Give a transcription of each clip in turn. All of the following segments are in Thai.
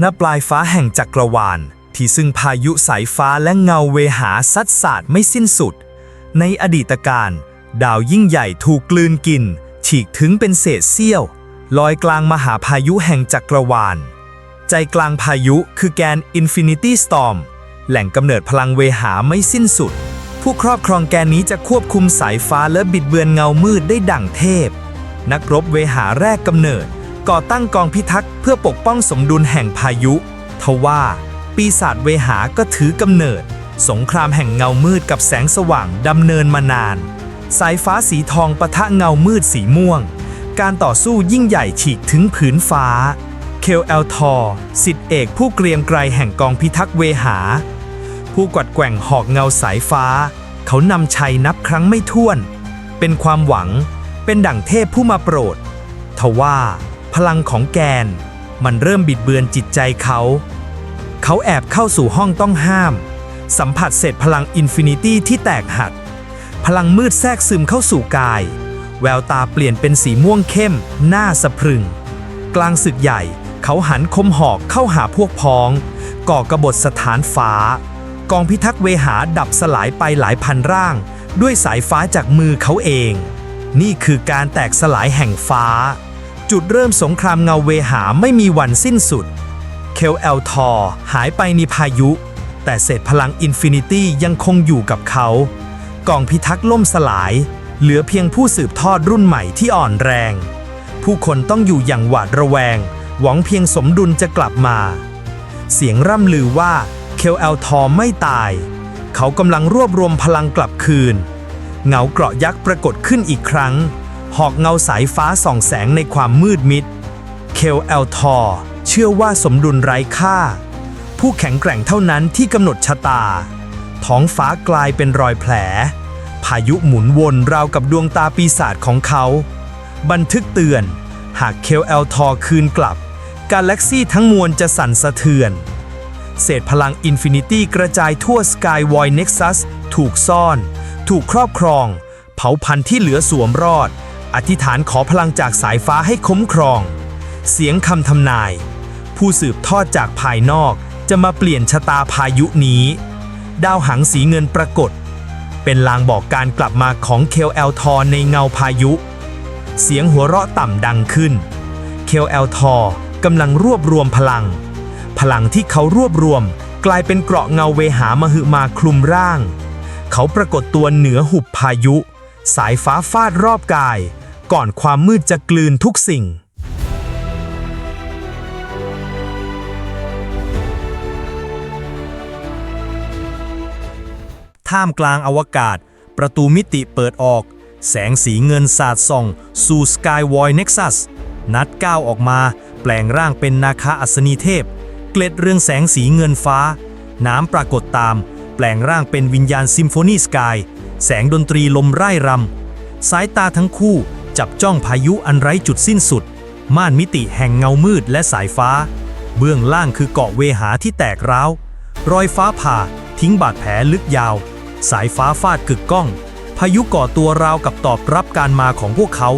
ณปลายฟ้าแห่งจักรวาล ที่ซึ่งพายุสายฟ้าและเงาเวหาซัดสาดไม่สิ้นสุด ในอดีตการ ดาวยิ่งใหญ่ถูกกลืนกิน ฉีกถึงเป็นเศษเสี้ยว ลอยกลางมหาพายุแห่งจักรวาล ใจกลางพายุคือแกน Infinity Storm แหล่งกำเนิดพลังเวหาไม่สิ้นสุด ผู้ครอบครองแกนนี้จะควบคุมสายฟ้าและบิดเบือนเงามืดได้ดั่งเทพ นักรบเวหาแรกกำเนิด ก่อตั้งกองพิทักษ์เพื่อปกป้องสมดุลแห่งพายุ ทว่า ปีศาจเวหาก็ถือกำเนิด สงครามแห่งเงามืดกับแสงสว่างดำเนินมานาน สายฟ้าสีทองปะทะเงามืดสีม่วง การต่อสู้ยิ่งใหญ่ฉีกถึงผืนฟ้า เคลเอลทอร์สิทธิเอกผู้เกรียงไกรแห่งกองพิทักษ์เวหา ผู้กวัดแกว่งหอกเงาสายฟ้า เขานำชัยนับครั้งไม่ถ้วน เป็นความหวัง เป็นดั่งเทพผู้มาโปรด ทว่า พลังของแกน มันเริ่มบิดเบือนจิตใจเขา เขาแอบเข้าสู่ห้องต้องห้าม สัมผัสเศษพลังอินฟินิตี้ที่แตกหักพลังมืดแทรกซึมเข้าสู่กาย แววตาเปลี่ยนเป็นสีม่วงเข้ม หน้าสะพรึง กลางศึกใหญ่ เขาหันคมหอกเข้าหาพวกพ้อง ก่อกระบฏสถานฟ้า กองพิทักษ์เวหาดับสลายไปหลายพันร่าง ด้วยสายฟ้าจากมือเขาเอง นี่คือการแตกสลายแห่งฟ้า จุดเริ่มสงครามเงาเวหาไม่มีวันสิ้นสุด เคลเอลทอร์หายไปในพายุ แต่เศษพลังอินฟินิตี้ยังคงอยู่กับเขา กองพิทักษ์ล่มสลาย เหลือเพียงผู้สืบทอดรุ่นใหม่ที่อ่อนแรง ผู้คนต้องอยู่อย่างหวาดระแวง หวังเพียงสมดุลจะกลับมา เสียงร่ำลือว่าเคลเอลทอร์ไม่ตาย เขากำลังรวบรวมพลังกลับคืน เงาเกราะยักษ์ปรากฏขึ้นอีกครั้ง หอกเงาสายฟ้าส่องแสงในความมืดมิด เคลเอลทอร์เชื่อว่าสมดุลไร้ค่า ผู้แข็งแกร่งเท่านั้นที่กำหนดชะตา ท้องฟ้ากลายเป็นรอยแผล พายุหมุนวนราวกับดวงตาปีศาจของเขา บันทึกเตือน หากเคลเอลทอร์คืนกลับ กาแล็กซี่ทั้งมวลจะสั่นสะเทือน เศษพลังอินฟินิตี้กระจายทั่วสกายวอยเน็กซัสถูกซ่อน ถูกครอบครอง เผาพันธุ์ที่เหลือสวมรอด อธิษฐานขอพลังจากสายฟ้าให้คุ้มครอง เสียงคำทำนาย ผู้สืบทอดจากภายนอกจะมาเปลี่ยนชะตาพายุนี้ ดาวหังสีเงินปรากฏ เป็นลางบอกการกลับมาของเคลเอลทอร์ในเงาพายุ เสียงหัวเราะต่ำดังขึ้น เคลเอลทอร์กำลังรวบรวมพลัง พลังที่เขารวบรวมกลายเป็นเกราะเงาเวหามหึมาคลุมร่าง เขาปรากฏตัวเหนือหุบพายุ สายฟ้าฟาดรอบกาย ก่อนความมืดจะกลืนทุกสิ่ง ท่ามกลางอวกาศ ประตูมิติเปิดออก แสงสีเงินสาดส่อง สู่สกายวอยเน็กซัส นัดก้าวออกมา แปลงร่างเป็นนาคาอัศนีเทพ เกล็ดเรืองแสงสีเงินฟ้า น้ำปรากฏตาม แปลงร่างเป็นวิญญาณซิมโฟนีสกาย แสงดนตรีลมไร่รำสายตาทั้งคู่ จับจ้องพายุอันไร้จุดสิ้นสุด ม่านมิติแห่งเงามืดและสายฟ้า เบื้องล่างคือเกาะเวหาที่แตกร้าว รอยฟ้าผ่า ทิ้งบาดแผลลึกยาว สายฟ้าฟาดกึกก้อง พายุก่อตัวราวกับตอบรับการมาของพวกเขา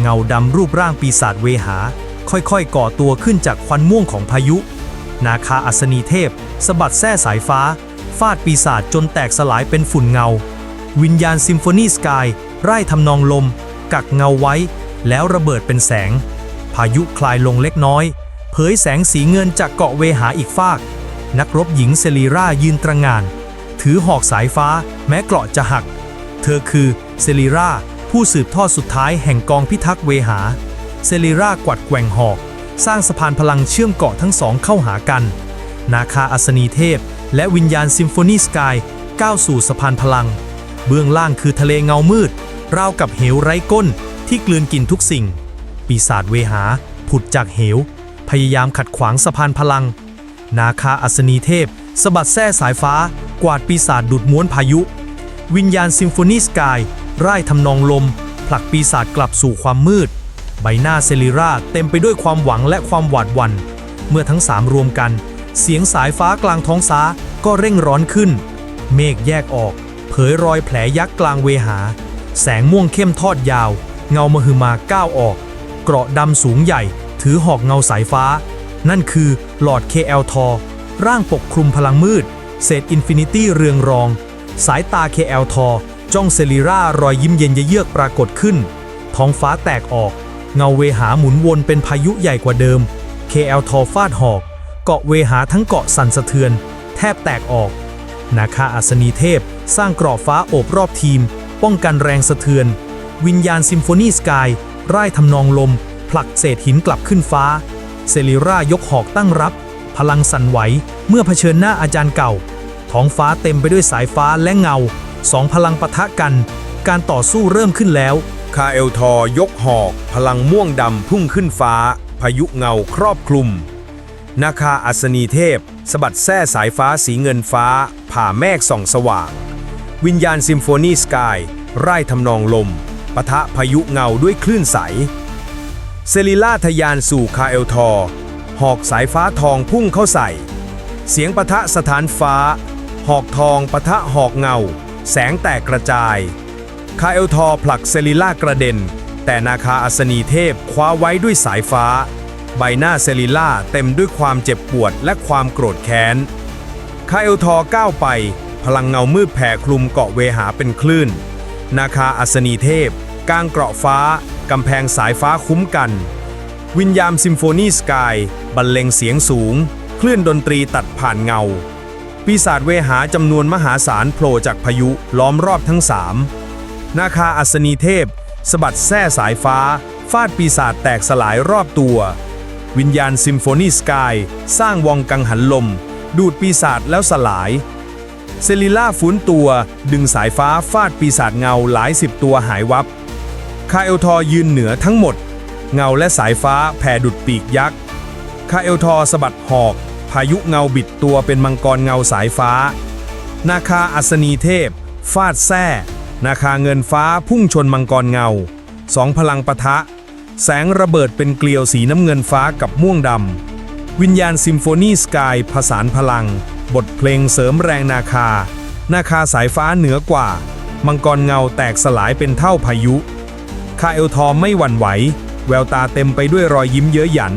เงาดำรูปร่างปีศาจเวหา ค่อยๆ ก่อตัวขึ้นจากควันม่วงของพายุ นาคาอัศนีเทพสะบัดแส้สายฟ้า ฟาดปีศาจจนแตกสลายเป็นฝุ่นเงา วิญญาณซิมโฟนีสกายไร่ทำนองลม กักเงาไว้ แล้วระเบิดเป็นแสง พายุคลายลงเล็กน้อย เผยแสงสีเงินจากเกาะเวหาอีกฟาก นักรบหญิงเซรีรายืนตระงาน ถือหอกสายฟ้าแม้เกราะจะหัก เธอคือเซรีราผู้สืบทอดสุดท้ายแห่งกองพิทักษ์เวหา เซรีรากวัดแกว่งหอก สร้างสะพานพลังเชื่อมเกาะทั้งสองเข้าหากัน นาคาอัศนีเทพ และวิญญาณซิมโฟนีสกายก้าวสู่สะพานพลัง เบื้องล่างคือทะเลเงามืด ราวกับเหวไร้ก้นที่กลืนกินทุกสิ่ง ปีศาจเวหา ผุดจากเหว พยายามขัดขวางสะพานพลัง นาคาอัศนีเทพสะบัดแส้สายฟ้า กวาดปีศาจดุดม้วนพายุ วิญญาณซิมโฟนีสกายร่ายทำนองลม ผลักปีศาจกลับสู่ความมืด ใบหน้าเซริราเต็มไปด้วยความหวังและความหวาดหวัน่นเมื่อทั้งสามรวมกัน เสียงสายฟ้ากลางท้องฟ้าก็เร่งร้อนขึ้น เมฆแยกออก เผยรอยแผลยักษ์กลางเวหา แสงม่วงเข้มทอดยาว เงามหึมาก้าวออก เกราะดำสูงใหญ่ ถือหอกเงาสายฟ้า นั่นคือหลอด KL ทอร่างปกคลุมพลังมืด เศษอินฟินิตี้เรืองรอง สายตา KL ทอจ้องเซรีรารอยยิ้มเย็นเยือกปรากฏขึ้น ท้องฟ้าแตกออก เงาเวหาหมุนวนเป็นพายุใหญ่กว่าเดิม KL ทอฟาดหอก เกาะเวหาทั้งเกาะสั่นสะเทือน แทบแตกออก นาคาอัศนีเทพ สร้างกรอบฟ้าโอบรอบทีม ป้องกันแรงสะเทือน วิญญาณซิมโฟนีสกายร่ายทำนองลม ผลักเศษหินกลับขึ้นฟ้า เซริร่ายกหอกตั้งรับ พลังสั่นไหว เมื่อเผชิญหน้าอาจารย์เก่า ท้องฟ้าเต็มไปด้วยสายฟ้าและเงา สองพลังปะทะกัน การต่อสู้เริ่มขึ้นแล้ว คาเอลทอยกหอก พลังม่วงดำพุ่งขึ้นฟ้า พายุเงาครอบคลุม นาคาอัศนีเทพสะบัดแส้สายฟ้าสีเงินฟ้า ผ่าเมฆส่องสว่าง วิญญาณซิมโฟนีสกายไร่ทำนองลมปะทะพายุเงาด้วยคลื่นใส เซริล่าทะยานสู่คาเอลทอ หอกสายฟ้าทองพุ่งเข้าใส่ เสียงปะทะสถานฟ้า หอกทองปะทะหอกเงา แสงแตกกระจาย คาเอลทอผลักเซริล่ากระเด็น แต่นาคาอัศนีเทพคว้าไว้ด้วยสายฟ้า ใบหน้าเซริล่าเต็มด้วยความเจ็บปวดและความโกรธแค้น คาเอลทอก้าวไป พลังเงามืดแผ่คลุมเกาะเวหาเป็นคลื่น นาคาอัศนีเทพกางเกราะฟ้า กำแพงสายฟ้าคุ้มกัน วิญญาณซิมโฟนีสกายบรรเลงเสียงสูง คลื่นดนตรีตัดผ่านเงา ปีศาจเวหาจำนวนมหาศาลโผล่จากพายุล้อมรอบทั้งสามนาคาอัศนีเทพสะบัดแส้สายฟ้า ฟาดปีศาจแตกสลายรอบตัว วิญญาณซิมโฟนีสกายสร้างวองกังหันลม ดูดปีศาจแล้วสลาย เซลิล่าฟื้นตัว ดึงสายฟ้าฟาดปีศาจเงาหลายสิบตัวหายวับ คาเอลทอยืนเหนือทั้งหมด เงาและสายฟ้าแผ่ดุดปีกยักษ์ คาเอลทอสะบัดหอก พายุเงาบิดตัวเป็นมังกรเงาสายฟ้า นาคาอัศนีเทพ ฟาดแส้นาคาเงินฟ้าพุ่งชนมังกรเงา สองพลังปะทะ แสงระเบิดเป็นเกลียวสีน้ำเงินฟ้ากับม่วงดำ วิญญาณซิมโฟนีสกายผสานพลัง บทเพลงเสริมแรงนาคา นาคาสายฟ้าเหนือกว่า มังกรเงาแตกสลายเป็นเท่าพายุ คาเอลทอมไม่หวั่นไหว แววตาเต็มไปด้วยรอยยิ้มเย้ยหยัน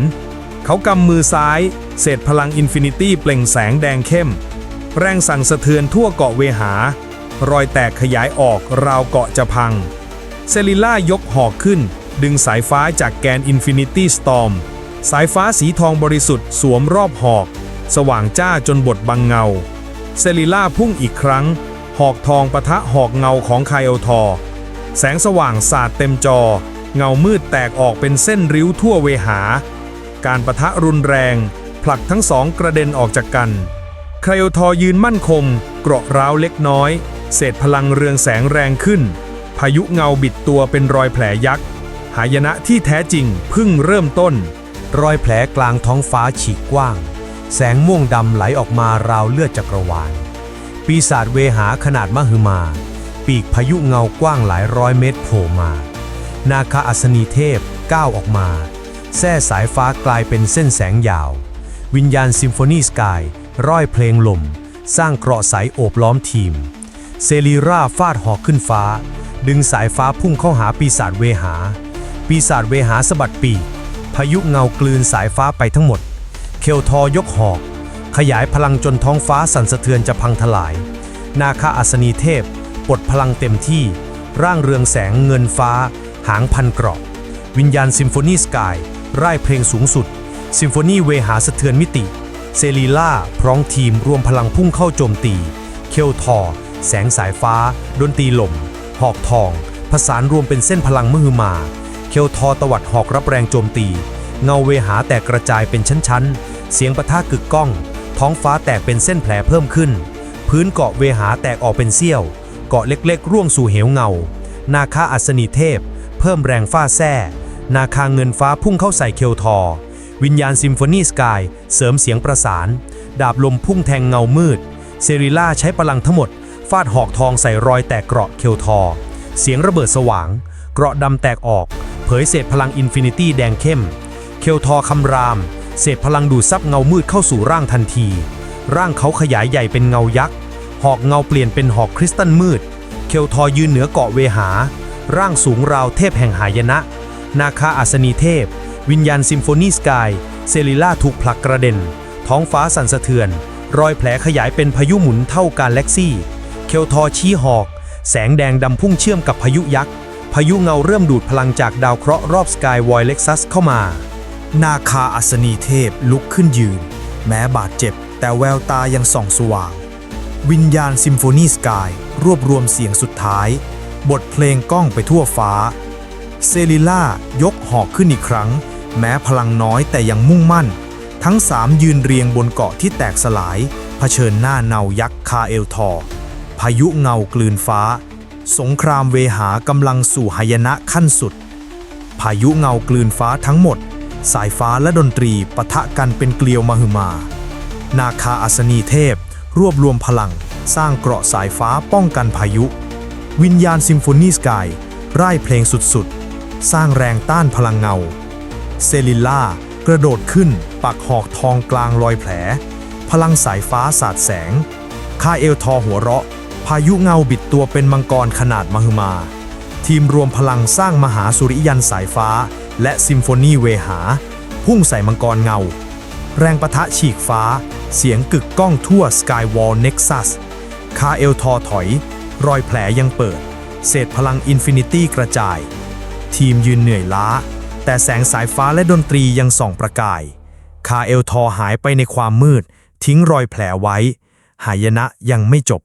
เขากำมือซ้าย เศษพลังอินฟินิตี้เปล่งแสงแดงเข้ม แรงสั่งสะเทือนทั่วเกาะเวหา รอยแตกขยายออกราวเกาะจะพัง เซลิล่ายกหอกขึ้น ดึงสายฟ้าจากแกนอินฟินิตี้สตอมสายฟ้าสีทองบริสุทธิ์สวมรอบหอก สว่างจ้าจนบดบังเงา เซลิล่าพุ่งอีกครั้ง หอกทองปะทะหอกเงาของไคเอทอ แสงสว่างสาดเต็มจอ เงามืดแตกออกเป็นเส้นริ้วทั่วเวหา การปะทะรุนแรง ผลักทั้งสองกระเด็นออกจากกันไคลทอยืนมั่นคง เกราะร้าวเล็กน้อย เศษพลังเรืองแสงแรงขึ้น พายุเงาบิดตัวเป็นรอยแผลยักษ์หายนะที่แท้จริงเพิ่งเริ่มต้น รอยแผลกลางท้องฟ้าฉีกกว้าง แสงม่วงดำไหลออกมาราวเลือดจักรวาล ปีศาจเวหาขนาดมหึมา ปีกพายุเงากว้างหลายร้อยเมตรโผล่มา นาคาอัศนีเทพก้าวออกมาแส้สายฟ้ากลายเป็นเส้นแสงยาว วิญญาณซิมโฟนีสกายร่อยเพลงลม สร้างเกราะใสโอบล้อมทีม เซรีราฟาดหอกขึ้นฟ้า ดึงสายฟ้าพุ่งเข้าหาปีศาจเวหา ปีศาจเวหาสะบัดปีกพายุเงากลืนสายฟ้าไปทั้งหมด เคลทอยกหอก ขยายพลังจนท้องฟ้าสั่นสะเทือนจะพังทลาย นาคาอัศนีเทพปลดพลังเต็มที่ ร่างเรืองแสงเงินฟ้า หางพันเกราะ วิญญาณซิมโฟนีสกายร่ายเพลงสูงสุด ซิมโฟนีเวหาสะเทือนมิติ เซรีล่า พร้องทีมรวมพลังพุ่งเข้าโจมตี เคลทอ แสงสายฟ้า ดนตรีลม หอกทองผสานรวมเป็นเส้นพลังมือมา เคลทอตวัดหอกรับแรงโจมตี เงาเวหาแตกกระจายเป็นชั้นๆ เสียงปะทะกึกก้อง ท้องฟ้าแตกเป็นเส้นแผลเพิ่มขึ้น พื้นเกาะเวหาแตกออกเป็นเสี้ยว เกาะเล็กๆ ร่วงสู่เหวเงา นาคาอัศนีเทพ เพิ่มแรงฟ้าแส้นาคาเงินฟ้าพุ่งเข้าใส่เคลทอ วิญญาณซิมโฟนีสกาย เสริมเสียงประสาน ดาบลมพุ่งแทงเงามืด เซริล่าใช้พลังทั้งหมด ฟาดหอกทองใส่รอยแตกเกราะเคลทอ เสียงระเบิดสว่าง เกราะดำแตกออก เผยเศษพลังอินฟินิตี้แดงเข้ม เคลทอคำราม เศษพลังดูดซับเงามืดเข้าสู่ร่างทันที ร่างเขาขยายใหญ่เป็นเงายักษ์ หอกเงาเปลี่ยนเป็นหอกคริสตัลมืด เคลทอยืนเหนือเกาะเวหา ร่างสูงราวเทพแห่งหายนะ นาคาอัศนีเทพ วิญญาณซิมโฟนีสกาย เซริล่าถูกผลักกระเด็น ท้องฟ้าสั่นสะเทือน รอยแผลขยายเป็นพายุหมุนเท่ากาแล็กซี่ เคลทอชี้หอก แสงแดงดำพุ่งเชื่อมกับพายุยักษ์ พายุเงาเริ่มดูดพลังจากดาวเคราะห์รอบสกายวอยเล็กซัสเข้ามา นาคาอัศนีเทพลุกขึ้นยืน แม้บาดเจ็บ แต่แววตายังส่องสว่าง วิญญาณซิมโฟนีสกาย รวบรวมเสียงสุดท้าย บทเพลงก้องไปทั่วฟ้า เซลิล่ายกหอกขึ้นอีกครั้ง แม้พลังน้อยแต่ยังมุ่งมั่น ทั้งสามยืนเรียงบนเกาะที่แตกสลายเผชิญหน้าเนายักษ์คาเอลทอร์พายุเงากลืนฟ้า สงครามเวหากำลังสู่หายนะขั้นสุด พายุเงากลืนฟ้าทั้งหมด สายฟ้าและดนตรีปะทะกันเป็นเกลียวมหึมา นาคาอัศนีเทพ รวบรวมพลัง สร้างเกราะสายฟ้าป้องกันพายุ วิญญาณซิมโฟนีสกายร่ายเพลงสุดๆ สร้างแรงต้านพลังเงา เซลิลล่ากระโดดขึ้น ปักหอกทองกลางรอยแผล พลังสายฟ้าสาดแสง คาเอลทอหัวเราะ พายุเงาบิดตัวเป็นมังกรขนาดมหึมา ทีมรวมพลังสร้างมหาสุริยันสายฟ้า และซิมโฟนีเวหา พุ่งใส่มังกรเงา แรงปะทะฉีกฟ้า เสียงกึกก้องทั่วสกายวอลเน็กซัสคาเอลทอถอย รอยแผลยังเปิด เศษพลังอินฟินิตี้กระจาย ทีมยืนเหนื่อยล้า แต่แสงสายฟ้าและดนตรียังส่องประกาย คาเอลทอหายไปในความมืด ทิ้งรอยแผลไว้ หายนะยังไม่จบ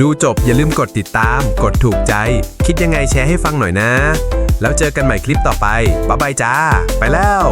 ดูจบอย่าลืมกดติดตาม กดถูกใจ คิดยังไงแชร์ให้ฟังหน่อยนะ แล้วเจอกันใหม่คลิปต่อไปบ๊ายบายจ้า ไปแล้ว